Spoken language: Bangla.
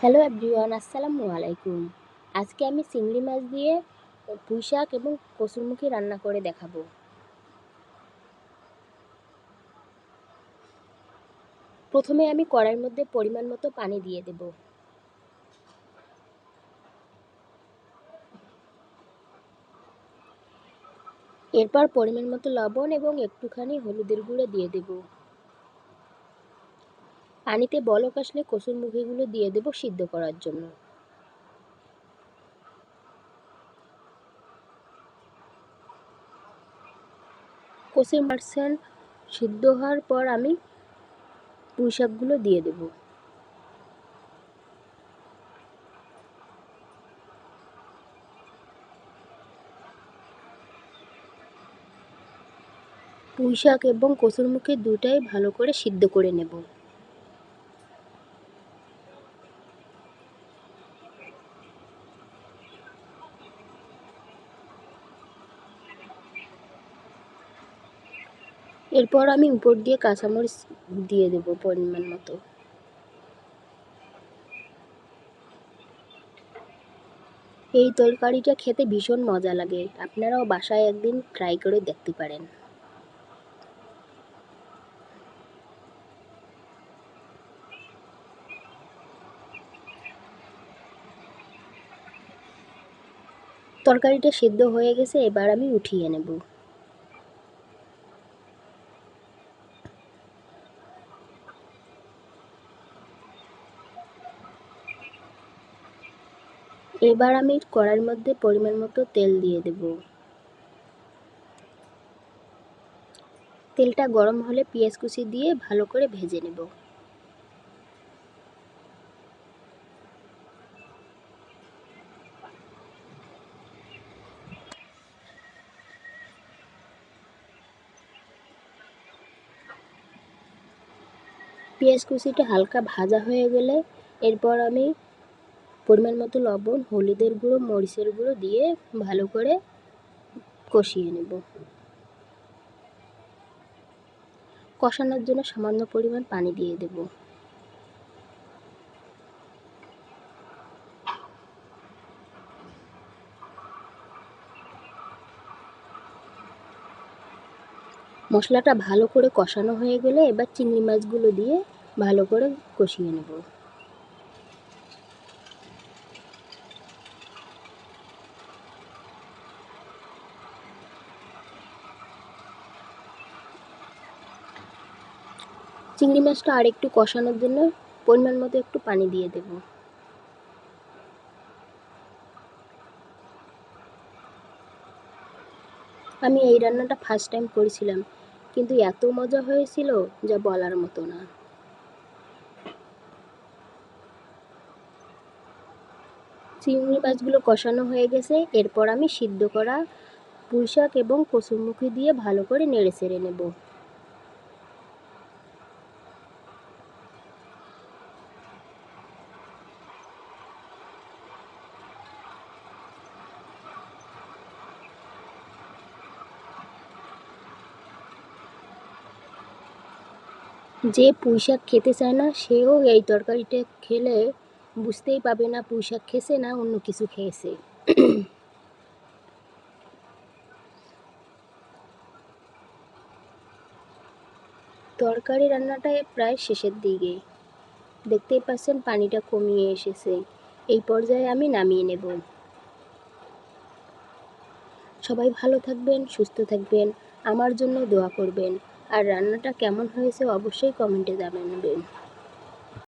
হ্যালো এভরিওয়ান আসসালামু আলাইকুম আজকে আমি চিংড়ি মাছ দিয়ে পুঁই শাক এবং কসুরমুখী রান্না করে দেখাবো। প্রথমে আমি কড়াইয়ের মধ্যে পরিমাণ মতো পানি দিয়ে দেব। এরপর পরিমাণ মতো লবণ এবং একটুখানি হলুদের গুঁড়ো দিয়ে দেব। পানিতে বলক আসলে কসুর মুখিগুলো দিয়ে দেব সিদ্ধ করার জন্য। কষির মার্সেল সিদ্ধ হওয়ার পর আমি পুঁই শাকগুলো দিয়ে দেব। পুঁই শাক এবং কসুরমুখী দুটাই ভালো করে সিদ্ধ করে নেব। এরপর আমি উপর দিয়ে কাঁচামরিচ দিয়ে দেব পরিমাণ মতো। এই তরকারিটা খেতে ভীষণ মজা লাগে। আপনারাও বাসায় একদিন ট্রাই করে দেখতে পারেন। তরকারিটা সিদ্ধ হয়ে গেছে, এবার আমি উঠিয়ে নেব। এবার আমি কড়াইয়ের মধ্যে পরিমাণ মতো তেল দিয়ে দেব। তেলটা গরম হলে পেঁয়াজ কুচি দিয়ে ভালো করে ভেজে নেব। পেঁয়াজ কুচিটা হালকা ভাজা হয়ে গেলে এরপর আমি পরিমাণ মতো লবণ, হলুদের গুঁড়ো, মরিচের গুঁড়ো দিয়ে ভালো করে কষিয়ে নেব। কষানোর জন্য সামান্য পরিমাণ পানি দিয়ে দেব। মশলাটা ভালো করে কষানো হয়ে গেলে এবার চিংড়ি মাছগুলো দিয়ে ভালো করে কষিয়ে নেব। চিংড়ি মাছটা আর একটু কষানোর জন্য পরিমাণ মতো একটু পানি দিয়ে দেব। আমি এই রান্নাটা ফার্স্ট টাইম করেছিলাম, কিন্তু এত মজা হয়েছিল যা বলার মতো না। চিংড়ি মাছগুলো কষানো হয়ে গেছে, এরপর আমি সিদ্ধ করা পুঁই শাক এবং কসুরমুখী দিয়ে ভালো করে নেড়ে চেড়ে নেব। যে পুঁই শাক খেতে চায় না, সেও এই তরকারিটা খেলে বুঝতেই পাবে না পুঁই শাক খেয়েছে না অন্য কিছু খেয়েছে। তরকারি রান্নাটা প্রায় শেষের দিকে। দেখতেই পাচ্ছেন পানিটা কমিয়ে এসেছে। এই পর্যায়ে আমি নামিয়ে নেব। সবাই ভালো থাকবেন, সুস্থ থাকবেন। আমার জন্য দোয়া করবেন। আর রান্নাটা কেমন হয়েছে অবশ্যই কমেন্টে জানাবেন।